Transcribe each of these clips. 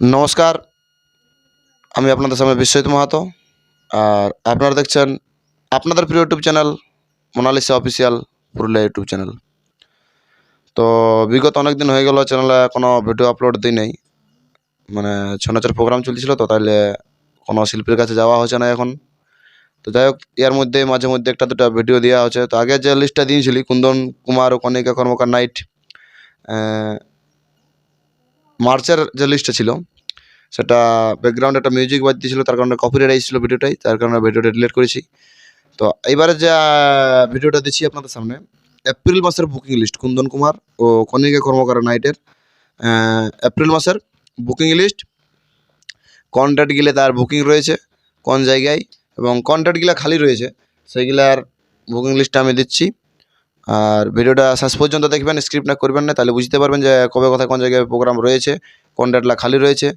নমস্কার, আমি আপনাদের সামনে বিশ্বজিৎ মাহাতো। আর আপনারা দেখছেন আপনাদের প্রিয় YouTube channel, Monalisa official Purulia YouTube channel. তো বিগত অনেক দিন হয়ে গেল, চ্যানেলে কোনো ভিডিও আপলোড দিই নাই। মানে ছৌ নাচের প্রোগ্রাম চলছিল তো, তাইলে কোনো শিল্পীর কাছে যাওয়া হচ্ছে না এখন। তো যাই হোক এর মধ্যে মাঝে মধ্যে একটা দুটো ভিডিও দেওয়া হচ্ছে। তো আগে যে লিস্টটা দিয়েছিলি, কুন্দন কুমার ও কনিকা কর্মকার নাইট মার্চের যে লিস্টটা ছিল, সেটা ব্যাকগ্রাউন্ড একটা মিউজিক বাজতেছিল তার কারণে কপিরাইট এসেছিল ভিডিওটাই, তার কারণে ভিডিওটা ডিলিট করেছি। তো এইবারে যে ভিডিওটা দিচ্ছি আপনাদের সামনে এপ্রিল মাসের বুকিং লিস্ট কুন্দন কুমার ও কনিকা কর্মকার নাইটের এপ্রিল মাসের বুকিং লিস্ট কোন ডেটগুলো তার বুকিং রয়েছে, কোন জায়গায়, এবং কোন ডেটগুলো খালি রয়েছে, সেইগুলার বুকিং লিস্টটা আমি দিচ্ছি। আর ভিডিওটা শেষ পর্যন্ত দেখবেন স্ক্রিপ্ট না করবেন না, তাহলে বুঝতে পারবেন যে কবে কোথায় কোন জায়গায় প্রোগ্রাম রয়েছে, কোন ডেটলা খালি রয়েছে।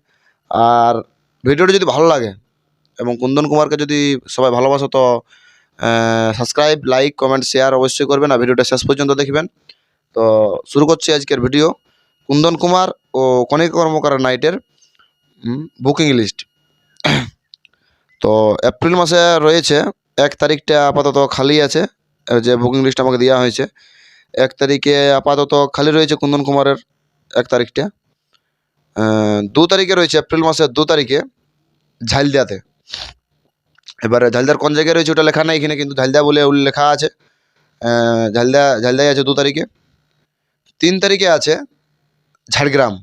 আর ভিডিওটা যদি ভালো লাগে এবং কুন্দন কুমারকে যদি সবাই ভালোবাসো, তো সাবস্ক্রাইব লাইক কমেন্ট শেয়ার অবশ্যই করবেন আর ভিডিওটা শেষ পর্যন্ত দেখবেন। তো, শুরু করছি আজকের ভিডিও। কুন্দন কুমার ও কনিকা কর্মকার নাইটের বুকিং লিস্ট তো, এপ্রিল মাসে রয়েছে, এক তারিখটা আপাতত খালি আছে। যে বুকিং লিস্ট আমাকে দেওয়া হয়েছে। এক তারিখে আপাতত খালি রয়েছে কুন্দন কুমারের এক তারিখটা। দু তারিখে রয়েছে এপ্রিল মাসের দু তারিখে ঝালদিয়াতে। এবারে ঝালদার কোন জায়গায় রয়েছে ওটা লেখা নাই, এখানে কিন্তু ঝালদা বলে লেখা আছে। ঝালদা ঝালদায় আছে দু তারিখে। তিন তারিখে আছে ঝাড়গ্রাম।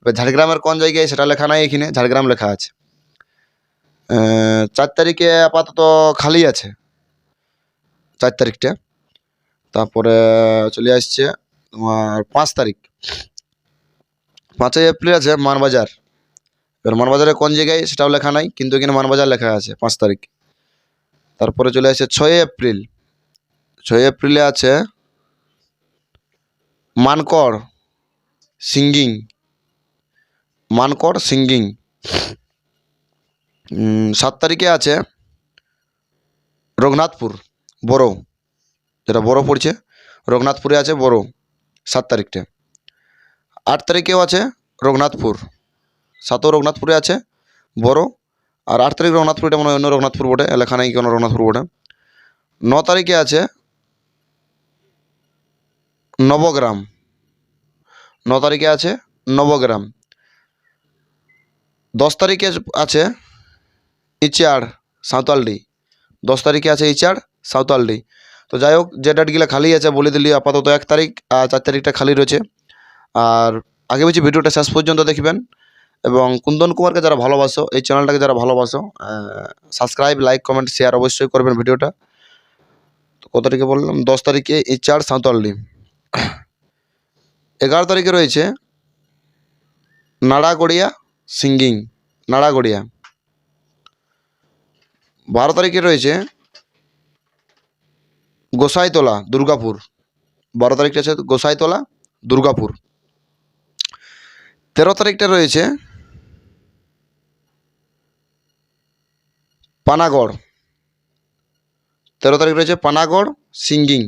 এবার ঝাড়গ্রামের কোন জায়গায় সেটা লেখা নাই এখানে, ঝাড়গ্রাম লেখা আছে। চার তারিখে আপাতত খালি আছে। চার তারিখটা। তারপরে চলে আসছে তোমার পাঁচ তারিখ। পাঁচই এপ্রিল আছে মানবাজার। এবার মানবাজারে কোন জায়গায় সেটাও লেখা নাই, কিন্তু এখানে মানবাজার লেখা আছে পাঁচ তারিখ। তারপরে চলে আসছে ছয় এপ্রিল। ছয় এপ্রিলে আছে মানকড় সিঙ্গিং। মানকড় সিঙ্গিং। সাত তারিখে আছে রঘুনাথপুর। বড়ো, যেটা বড়ো পড়ছে, রঘুনাথপুরে আছে বড়ো, সাত তারিখটা। আট তারিখেও আছে রঘুনাথপুর, সাতও রঘুনাথপুরে আছে বড়, আর আট তারিখ রঘুনাথপুরটা মনে হয় অন্য রঘুনাথপুর বটে লেখা নাই কোনো রঘুনাথপুর বটে। ন তারিখে আছে নবগ্রাম, ন তারিখে আছে নবগ্রাম। দশ তারিখে আছে ইচাড় সাঁওতালডি। দশ তারিখে আছে ইচাড় সাঁওতালডি তো যাই হোক, যে ডেটগুলো খালি আছে, বলে দিলি আপাতত এক তারিখ, আর চার তারিখটা খালি রয়েছে। আর আগে বলছি ভিডিওটা শেষ পর্যন্ত দেখবেন। এবং কুন্দন কুমারকে যারা ভালোবাসো, এই চ্যানেলটাকে যারা ভালোবাসো সাবস্ক্রাইব লাইক কমেন্ট শেয়ার অবশ্যই করবেন ভিডিওটা। তো কত তারিখে বললাম? দশ তারিখে ইচার সাঁওতালডি এগারো তারিখে রয়েছে নাড়াগড়িয়া সিঙ্গিং, নাড়াগড়িয়া। বারো তারিখে রয়েছে গোসাইতলা, দুর্গাপুর। বারো তারিখটা আছে গোসাইতলা, দুর্গাপুর। তেরো তারিখটা রয়েছে পানাগড়। তেরো তারিখ রয়েছে পানাগড়, সিঙ্গিং।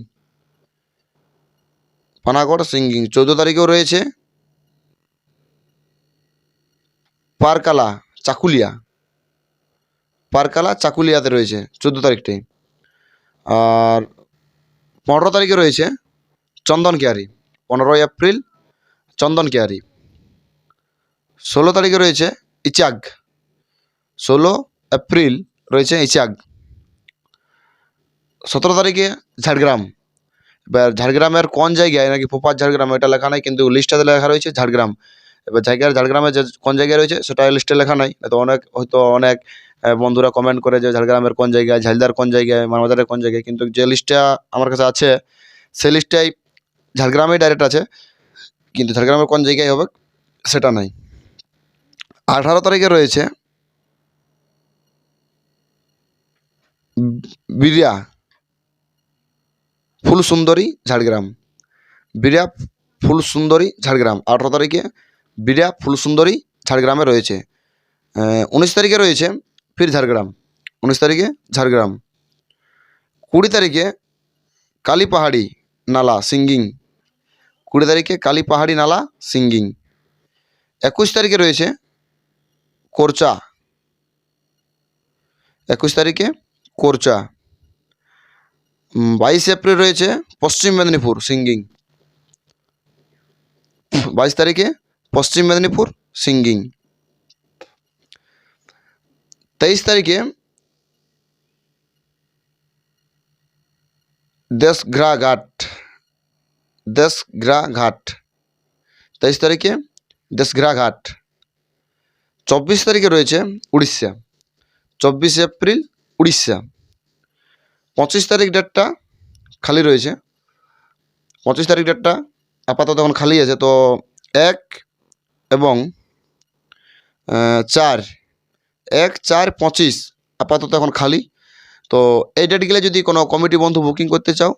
পানাগড়, সিঙ্গিং। চৌদ্দ তারিখেও রয়েছে পারকালা, চাকুলিয়া। পারকালা, চাকুলিয়াতে রয়েছে, চোদ্দ তারিখটাই। আর পনেরো তারিখে রয়েছে চন্দন কেয়ারি, পনেরোই এপ্রিল চন্দন কেয়ারি। ষোলো তারিখে রয়েছে ইচাগ, ষোলো এপ্রিল রয়েছে ইচাগ। সতেরো তারিখে ঝাড়গ্রাম। এবার ঝাড়গ্রামের কোন জায়গায়, নাকি পোপার ঝাড়গ্রাম, এটা লেখা নাই, কিন্তু লিস্টটাতে লেখা রয়েছে ঝাড়গ্রাম। এবার জায়গার ঝাড়গ্রামে যে কোন জায়গায় রয়েছে, সেটা লিস্টে লেখা নাই তো অনেক, হয়তো অনেক বন্ধুরা কমেন্ট করে যে ঝাড়গ্রামের কোন জায়গায়, ঝালদার কোন জায়গায়, মানবাজারের কোন জায়গায়, কিন্তু যে লিস্টটা আমার কাছে আছে সেই লিস্টটাই ঝাড়গ্রামেই ডাইরেক্ট আছে, কিন্তু ঝাড়গ্রামের কোন জায়গায় হবে সেটা নাই। আঠারো তারিখে রয়েছে বিরিয়া ফুল সুন্দরী ঝাড়গ্রাম। বিরিয়া ফুল সুন্দরী ঝাড়গ্রাম। আঠারো তারিখে বিরিয়া ফুল সুন্দরী ঝাড়গ্রামে রয়েছে। উনিশ তারিখে রয়েছে ফির ঝাড়গ্রাম। উনিশ তারিখে ঝাড়গ্রাম। কুড়ি তারিখে কালী পাহাড়ি নালা সিঙ্গিং। কুড়ি তারিখে কালী পাহাড়ি নালা সিঙ্গিং। একুশ তারিখে রয়েছে কোরচা। একুশ তারিখে কোরচা। বাইশ এপ্রিল রয়েছে পশ্চিম মেদিনীপুর সিঙ্গিং। বাইশ তারিখে পশ্চিম মেদিনীপুর সিঙ্গিং। তেইশ তারিখে দেশগ্রা ঘাট দেশগ্রা ঘাট তেইশ তারিখে দেশগ্রা ঘাট চব্বিশ তারিখে রয়েছে উড়িষ্যা। চব্বিশ এপ্রিল উড়িষ্যা। পঁচিশ তারিখ ডেটটা খালি রয়েছে। পঁচিশ তারিখ ডেটটা আপাতত এখন খালি আছে। তো এক এবং চার এক, চার, পঁচিশ। আপাতত এখন খালি। তো এই ডেটগুলো যদি কোনো কমিটি বন্ধু বুকিং করতে চাও,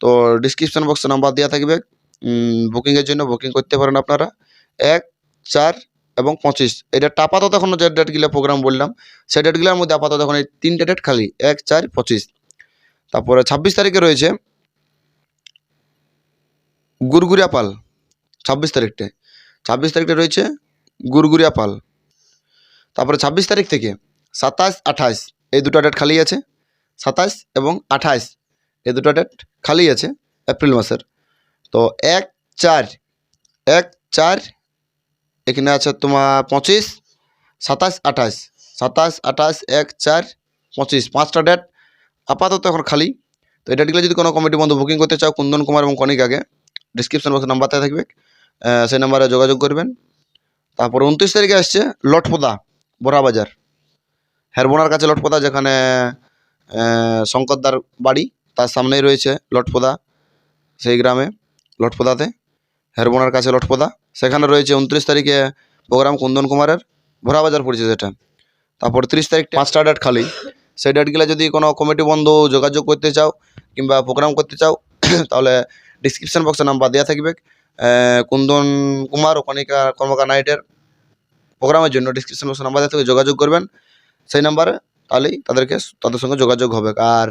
তো ডিসক্রিপশন বক্সে নাম্বার দেওয়া থাকবে। বুকিংয়ের জন্য বুকিং করতে পারেন আপনারা। এক, চার এবং পঁচিশ। এই আপাতত এখন যে ডেটগুলো প্রোগ্রাম বললাম, সেই ডেটগুলোর মধ্যে আপাতত এখন এই তিনটে ডেট খালি। এক, চার, পঁচিশ। তারপরে ছাব্বিশ তারিখে রয়েছে গুরগুরিয়া পাল। ছাব্বিশ তারিখটা ছাব্বিশ তারিখটা রয়েছে গুরগুরিয়া পাল। তারপরে ছাব্বিশ তারিখ থেকে সাতাশ, আঠাশ, এই দুটো ডেট খালি আছে। সাতাশ এবং আঠাশ, এই দুটো ডেট খালি আছে এপ্রিল মাসের। তো এক, চার এক, চার, এখানে আছে তোমার পঁচিশ, সাতাশ, আঠাশ সাতাশ, আঠাশ, এক, চার, পঁচিশ, পাঁচটা ডেট আপাতত এখন খালি। তো এই ডেটগুলো যদি কোনো কমিটি বন্ধু বুকিং করতে চাও, কুন্দন কুমার এবং কণিকাকে ডিসক্রিপশন বক্সে নাম্বারটা থাকবে। সেই নাম্বারে যোগাযোগ করবেন। তারপর উনত্রিশ তারিখে আসছে লটপদা। বোরাবাজার। হেরবোনার কাছে লটপদা যেখানে শঙ্করদার বাড়ি তার সামনেই রয়েছে লটপদা সেই গ্রামে লটপদাতে হেরবোনার কাছে লটপদা সেখানে রয়েছে উনত্রিশ তারিখে প্রোগ্রাম কুন্দন কুমারের ভোরাবাজার পড়েছে সেটা। তারপর তিরিশ তারিখ পাঁচটা ডেট খালি। সেই ডেটগুলো যদি কোনো কমিটি বন্ধু যোগাযোগ করতে চাও কিংবা প্রোগ্রাম করতে চাও তাহলে ডিসক্রিপশন বক্সে নাম্বার দেওয়া থাকবে। কুন্দন কুমার ও কণিকা কর্মকার নাইটের প্রোগ্রামের জন্য ডিসক্রিপশন বক্সে নাম্বার থাকবে যোগাযোগ করবেন। সেই নাম্বারে তাহলেই তাদেরকে তাদের সঙ্গে যোগাযোগ হবে। আর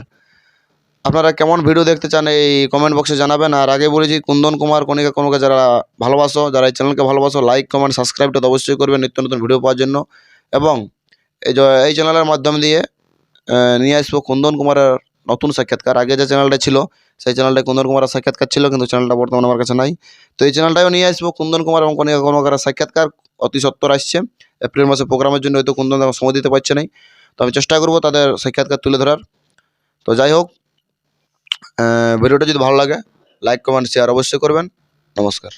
আপনারা কেমন ভিডিও দেখতে চান এই কমেন্ট বক্সে জানাবেন। আর আগে বলেছি কুন্দন কুমার কণিকা কর্মকার যারা ভালোবাসো, যারা এই চ্যানেলকে ভালোবাসো লাইক কমেন্ট সাবস্ক্রাইবটা তো অবশ্যই করবেন নিত্য নতুন ভিডিও পাওয়ার জন্য। এবং এই এই চ্যানেলের মাধ্যম দিয়ে নিয়ে আসব কুন্দন কুমারের নতুন সাক্ষাৎকার। আগে যে চ্যানেলটা ছিল, সেই চ্যানেলটায় কুন্দন কুমারের সাক্ষাৎকার ছিল, কিন্তু চ্যানেলটা বর্তমানে আমার কাছে নাই। তো এই চ্যানেলটাও নিয়ে আসব কুন্দন কুমার এবং কনিকা কর্মকারের সাক্ষাৎকার। অতি সত্তর আসছে। এপ্রিল মাসে প্রোগ্রামের জন্য হয়তো কোনো ধরনের সময় দিতে পারছে না তো আমি চেষ্টা করব তাদের সাক্ষাৎকার তুলে ধরার। তো যাই হোক ভিডিওটা যদি ভালো লাগে লাইক কমেন্ট শেয়ার অবশ্যই করবেন। নমস্কার।